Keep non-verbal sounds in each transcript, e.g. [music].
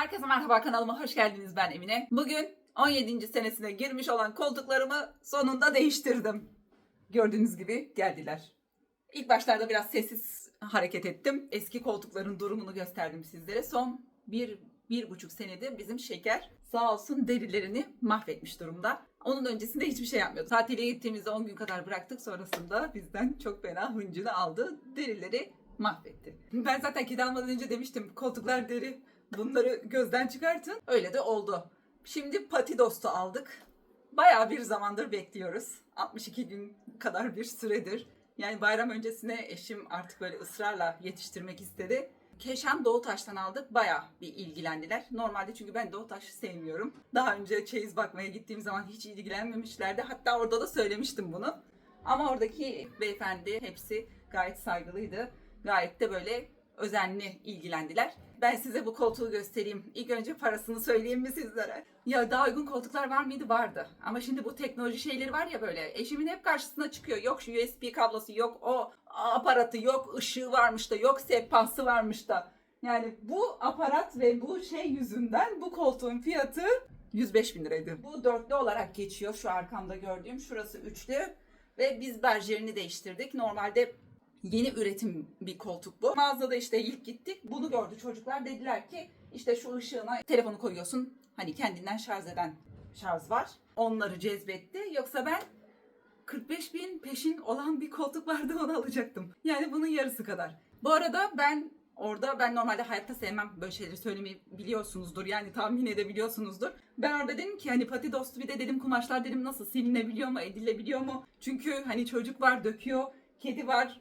Herkese merhaba kanalıma hoş geldiniz ben Emine. Bugün 17. senesine girmiş olan koltuklarımı sonunda değiştirdim. Gördüğünüz gibi geldiler. İlk başlarda biraz sessiz hareket ettim. Eski koltukların durumunu gösterdim sizlere. Son bir, bir buçuk senedir bizim şeker sağ olsun derilerini mahvetmiş durumda. Onun öncesinde hiçbir şey yapmıyordu. Tatile gittiğimizde 10 gün kadar bıraktık. Sonrasında bizden çok fena hıncını aldı. Derileri mahvetti. Ben zaten kedi almadan önce demiştim koltuklar deri. Bunları gözden çıkartın. Öyle de oldu. Şimdi pati dostu aldık. Bayağı bir zamandır bekliyoruz. 62 gün kadar bir süredir. Yani bayram öncesine eşim artık böyle ısrarla yetiştirmek istedi. Keşan Doğutaş'tan aldık. Bayağı bir ilgilendiler. Normalde çünkü ben Doğutaş'ı sevmiyorum. Daha önce çeyiz bakmaya gittiğim zaman hiç ilgilenmemişlerdi. Hatta orada da söylemiştim bunu. Ama oradaki beyefendi hepsi gayet saygılıydı. Gayet de böyle özenli ilgilendiler. Ben size bu koltuğu göstereyim. İlk önce parasını söyleyeyim mi sizlere? Ya daha uygun koltuklar var mıydı? Vardı. Ama şimdi bu teknoloji şeyleri var ya böyle. Eşimin hep karşısına çıkıyor. Yok şu USB kablosu, yok o aparatı, yok ışığı varmış da, yok sehpası varmış da. Yani bu aparat ve bu şey yüzünden bu koltuğun fiyatı 105 bin liraydı. Bu dörtlü olarak geçiyor. Şu arkamda gördüğüm. Şurası üçlü. Ve biz berjerini değiştirdik. Normalde yeni üretim bir koltuk bu. Mağazada işte ilk gittik. Bunu gördü çocuklar. Dediler ki işte şu ışığına telefonu koyuyorsun. Hani kendinden şarj eden şarj var. Onları cezbetti. Yoksa ben 45 bin peşin olan bir koltuk vardı onu alacaktım. Yani bunun yarısı kadar. Bu arada ben orada ben normalde hayatta sevmem böyle şeyleri söylemeyi biliyorsunuzdur. Yani tahmin edebiliyorsunuzdur. Ben orada dedim ki hani pati dostu bir de dedim kumaşlar dedim nasıl silinebiliyor mu edilebiliyor mu? Çünkü hani çocuk var döküyor, kedi var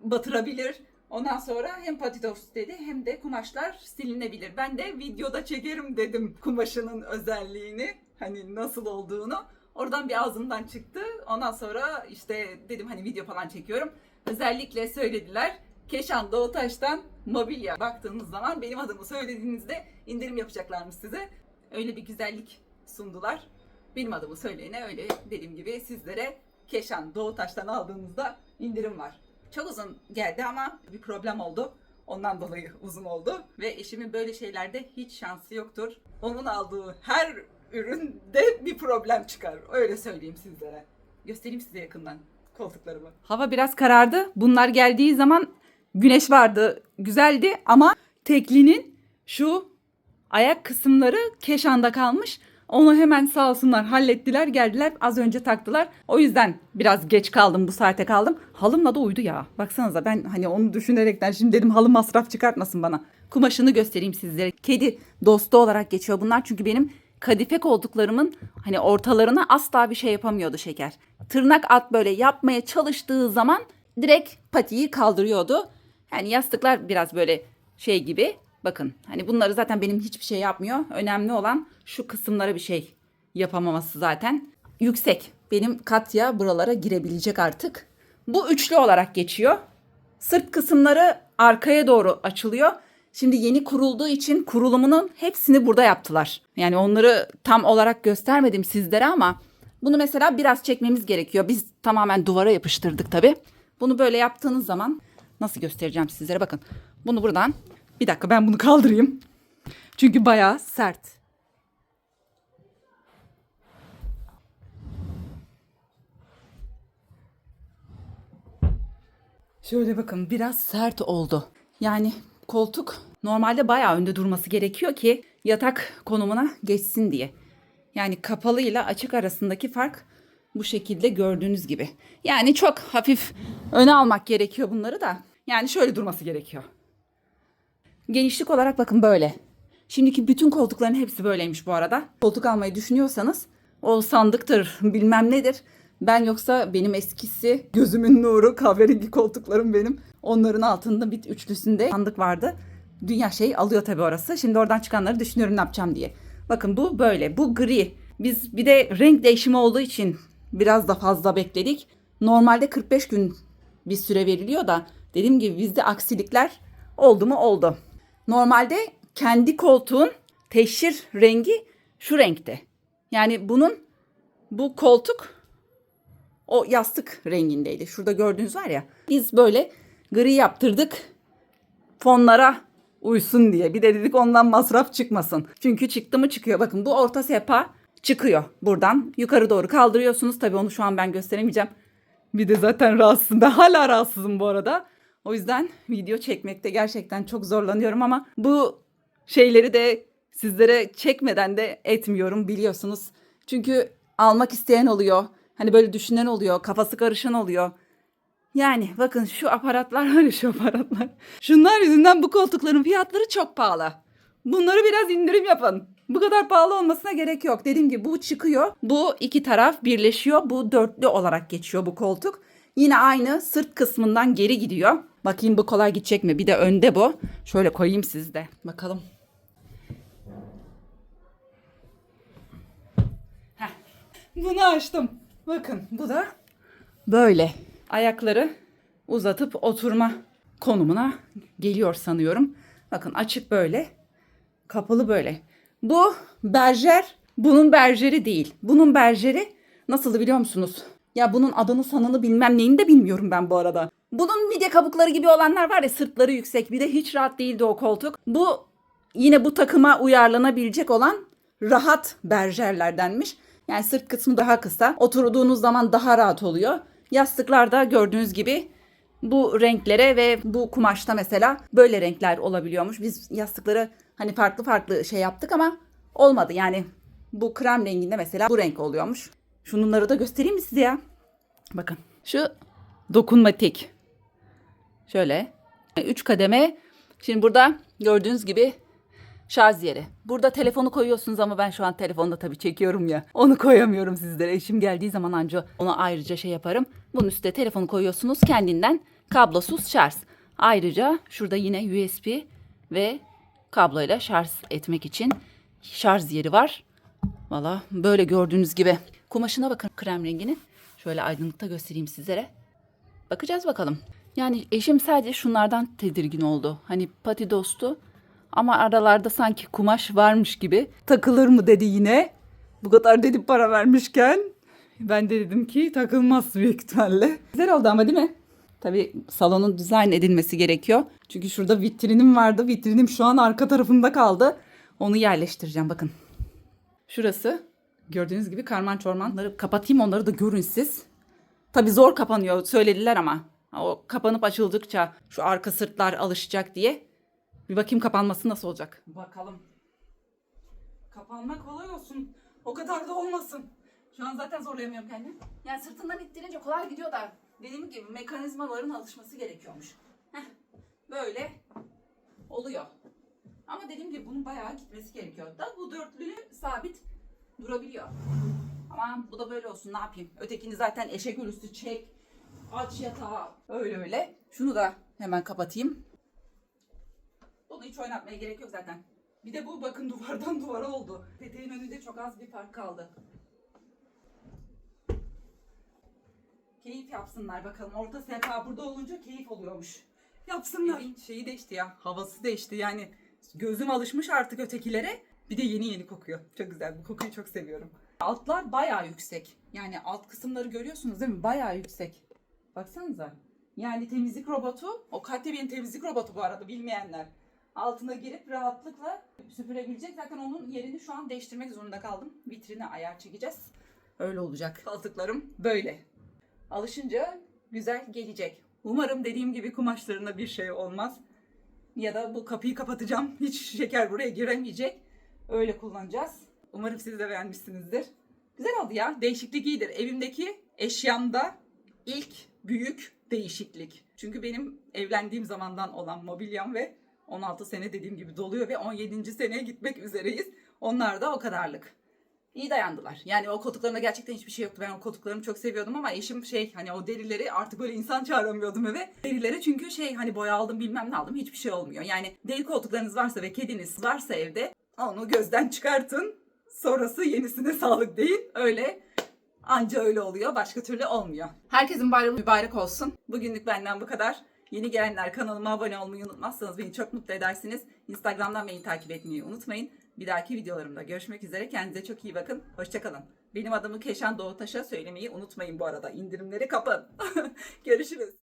batırabilir. Ondan sonra hem pati dostu dedi hem de kumaşlar silinebilir. Ben de videoda çekerim dedim kumaşının özelliğini hani nasıl olduğunu. Oradan bir ağzımdan çıktı. Ondan sonra işte dedim hani video falan çekiyorum. Özellikle söylediler. Keşan Doğutaş'tan mobilya baktığınız zaman benim adımı söylediğinizde indirim yapacaklarmış size. Öyle bir güzellik sundular. Benim adımı söyleyene öyle dediğim gibi sizlere Keşan Doğutaş'tan aldığınızda indirim var. Çok uzun geldi ama bir problem oldu. Ondan dolayı [laughs] uzun oldu. Ve eşimin böyle şeylerde hiç şansı yoktur. Onun aldığı her üründe bir problem çıkar. Öyle söyleyeyim sizlere. Göstereyim size yakından koltuklarımı. Hava biraz karardı. Bunlar geldiği zaman güneş vardı. Güzeldi ama teklinin şu ayak kısımları keşanda kalmış. Onu hemen sağ olsunlar hallettiler geldiler az önce taktılar. O yüzden biraz geç kaldım bu saate kaldım. Halımla da uydu ya. Baksanıza ben hani onu düşünerekten şimdi dedim halı masraf çıkartmasın bana. Kumaşını göstereyim sizlere. Kedi dostu olarak geçiyor bunlar çünkü benim kadife koltuklarımın hani ortalarına asla bir şey yapamıyordu şeker. Tırnak at böyle yapmaya çalıştığı zaman direkt patiyi kaldırıyordu. Yani yastıklar biraz böyle şey gibi. Bakın hani bunları zaten benim hiçbir şey yapmıyor. Önemli olan şu kısımlara bir şey yapamaması zaten. Yüksek. Benim Katya buralara girebilecek artık. Bu üçlü olarak geçiyor. Sırt kısımları arkaya doğru açılıyor. Şimdi yeni kurulduğu için kurulumunun hepsini burada yaptılar. Yani onları tam olarak göstermedim sizlere ama bunu mesela biraz çekmemiz gerekiyor. Biz tamamen duvara yapıştırdık tabii. Bunu böyle yaptığınız zaman nasıl göstereceğim sizlere bakın. Bunu buradan bir dakika ben bunu kaldırayım. Çünkü bayağı sert. Şöyle bakın biraz sert oldu. Yani koltuk normalde bayağı önde durması gerekiyor ki yatak konumuna geçsin diye. Yani kapalı ile açık arasındaki fark bu şekilde gördüğünüz gibi. Yani çok hafif öne almak gerekiyor bunları da. Yani şöyle durması gerekiyor. Genişlik olarak bakın böyle. Şimdiki bütün koltukların hepsi böyleymiş bu arada. Koltuk almayı düşünüyorsanız o sandıktır bilmem nedir. Ben yoksa benim eskisi gözümün nuru kahverengi koltuklarım benim. Onların altında bir üçlüsünde sandık vardı. Dünya şey alıyor tabii orası. Şimdi oradan çıkanları düşünüyorum ne yapacağım diye. Bakın bu böyle. Bu gri. Biz bir de renk değişimi olduğu için biraz da fazla bekledik. Normalde 45 gün bir süre veriliyor da dediğim gibi bizde aksilikler oldu mu oldu. Normalde kendi koltuğun teşhir rengi şu renkte. Yani bunun bu koltuk o yastık rengindeydi. Şurada gördüğünüz var ya. Biz böyle gri yaptırdık. Fonlara uysun diye. Bir de dedik ondan masraf çıkmasın. Çünkü çıktı mı çıkıyor. Bakın bu orta sehpa çıkıyor buradan. Yukarı doğru kaldırıyorsunuz. Tabii onu şu an ben gösteremeyeceğim. Bir de zaten rahatsızım. Ben hala rahatsızım bu arada. O yüzden video çekmekte gerçekten çok zorlanıyorum ama bu şeyleri de sizlere çekmeden de etmiyorum biliyorsunuz. Çünkü almak isteyen oluyor. Hani böyle düşünen oluyor, kafası karışan oluyor. Yani bakın şu aparatlar var ya şu aparatlar. Şunlar yüzünden bu koltukların fiyatları çok pahalı. Bunları biraz indirim yapın. Bu kadar pahalı olmasına gerek yok. Dediğim gibi bu çıkıyor. Bu iki taraf birleşiyor. Bu dörtlü olarak geçiyor bu koltuk. Yine aynı sırt kısmından geri gidiyor. Bakayım bu kolay gidecek mi? Bir de önde bu. Şöyle koyayım sizde. Bakalım. Heh. Bunu açtım. Bakın bu da böyle. Ayakları uzatıp oturma konumuna geliyor sanıyorum. Bakın açık böyle. Kapalı böyle. Bu berjer. Bunun berjeri değil. Bunun berjeri nasıldı biliyor musunuz? Ya bunun adını sanını bilmem neyini de bilmiyorum ben bu arada. Bunun midye kabukları gibi olanlar var ya sırtları yüksek bir de hiç rahat değildi o koltuk. Bu yine bu takıma uyarlanabilecek olan rahat berjerlerdenmiş. Yani sırt kısmı daha kısa. Oturduğunuz zaman daha rahat oluyor. Yastıklarda gördüğünüz gibi bu renklere ve bu kumaşta mesela böyle renkler olabiliyormuş. Biz yastıkları hani farklı farklı şey yaptık ama olmadı. Yani bu krem renginde mesela bu renk oluyormuş. Şunları da göstereyim mi size ya? Bakın şu dokunmatik. Şöyle 3 kademe. Şimdi burada gördüğünüz gibi şarj yeri. Burada telefonu koyuyorsunuz ama ben şu an telefonda tabii çekiyorum ya. Onu koyamıyorum sizlere. Eşim geldiği zaman anca ona ayrıca şey yaparım. Bunun üstüne telefonu koyuyorsunuz kendinden kablosuz şarj. Ayrıca şurada yine USB ve kabloyla şarj etmek için şarj yeri var. Valla böyle gördüğünüz gibi. Kumaşına bakın krem renginin. Şöyle aydınlıkta göstereyim sizlere. Bakacağız bakalım. Yani eşim sadece şunlardan tedirgin oldu. Hani pati dostu ama aralarda sanki kumaş varmış gibi. Takılır mı dedi yine. Bu kadar dedi para vermişken. Ben de dedim ki takılmaz büyük ihtimalle. Güzel oldu ama değil mi? Tabii salonun dizayn edilmesi gerekiyor. Çünkü şurada vitrinim vardı. Vitrinim şu an arka tarafında kaldı. Onu yerleştireceğim bakın. Şurası gördüğünüz gibi karman çormanları kapatayım onları da görün siz. Tabii zor kapanıyor söylediler ama. O kapanıp açıldıkça şu arka sırtlar alışacak diye. Bir bakayım kapanması nasıl olacak. Bakalım. Kapanma kolay olsun. O kadar da olmasın. Şu an zaten zorlayamıyorum kendimi. Yani sırtından ittirince kolay gidiyor da dediğim gibi mekanizmaların alışması gerekiyormuş. Heh, böyle oluyor. Ama dediğim gibi bunun bayağı gitmesi gerekiyor. Da bu dörtlü sabit durabiliyor. Ama bu da böyle olsun ne yapayım. Ötekini zaten eşek ölüsü çek. Aç yatağı. Öyle öyle. Şunu da hemen kapatayım. Bunu hiç oynatmaya gerek yok zaten. Bir de bu bakın duvardan [laughs] duvara oldu. Peteğin önünde çok az bir fark kaldı. Keyif yapsınlar bakalım. Orta sehpa burada olunca keyif oluyormuş. Yapsınlar. Evin şeyi değişti ya. Havası değişti yani. Gözüm alışmış artık ötekilere. Bir de yeni yeni kokuyor. Çok güzel. Bu kokuyu çok seviyorum. Altlar bayağı yüksek. Yani alt kısımları görüyorsunuz değil mi? Bayağı yüksek. Baksanıza. Yani temizlik robotu, o Katebin temizlik robotu bu arada bilmeyenler. Altına girip rahatlıkla süpürebilecek. Zaten onun yerini şu an değiştirmek zorunda kaldım. Vitrine ayar çekeceğiz. Öyle olacak. Koltuklarım böyle. Alışınca güzel gelecek. Umarım dediğim gibi kumaşlarına bir şey olmaz. Ya da bu kapıyı kapatacağım. [laughs] Hiç şeker buraya giremeyecek. Öyle kullanacağız. Umarım siz de beğenmişsinizdir. Güzel oldu ya. Değişiklik iyidir. Evimdeki eşyamda ilk büyük değişiklik. Çünkü benim evlendiğim zamandan olan mobilyam ve 16 sene dediğim gibi doluyor ve 17. seneye gitmek üzereyiz. Onlar da o kadarlık. İyi dayandılar. Yani o koltuklarında gerçekten hiçbir şey yoktu. Ben o koltuklarımı çok seviyordum ama eşim şey hani o derileri artık böyle insan çağıramıyordum eve. Derileri çünkü şey hani boya aldım bilmem ne aldım hiçbir şey olmuyor. Yani deri koltuklarınız varsa ve kediniz varsa evde onu gözden çıkartın. Sonrası yenisine sağlık değil. Öyle Anca öyle oluyor. Başka türlü olmuyor. Herkesin bayramı mübarek olsun. Bugünlük benden bu kadar. Yeni gelenler kanalıma abone olmayı unutmazsanız beni çok mutlu edersiniz. Instagram'dan beni takip etmeyi unutmayın. Bir dahaki videolarımda görüşmek üzere. Kendinize çok iyi bakın. Hoşçakalın. Benim adımı Keşan Doğutaş'a söylemeyi unutmayın bu arada. İndirimleri kapın. [laughs] Görüşürüz.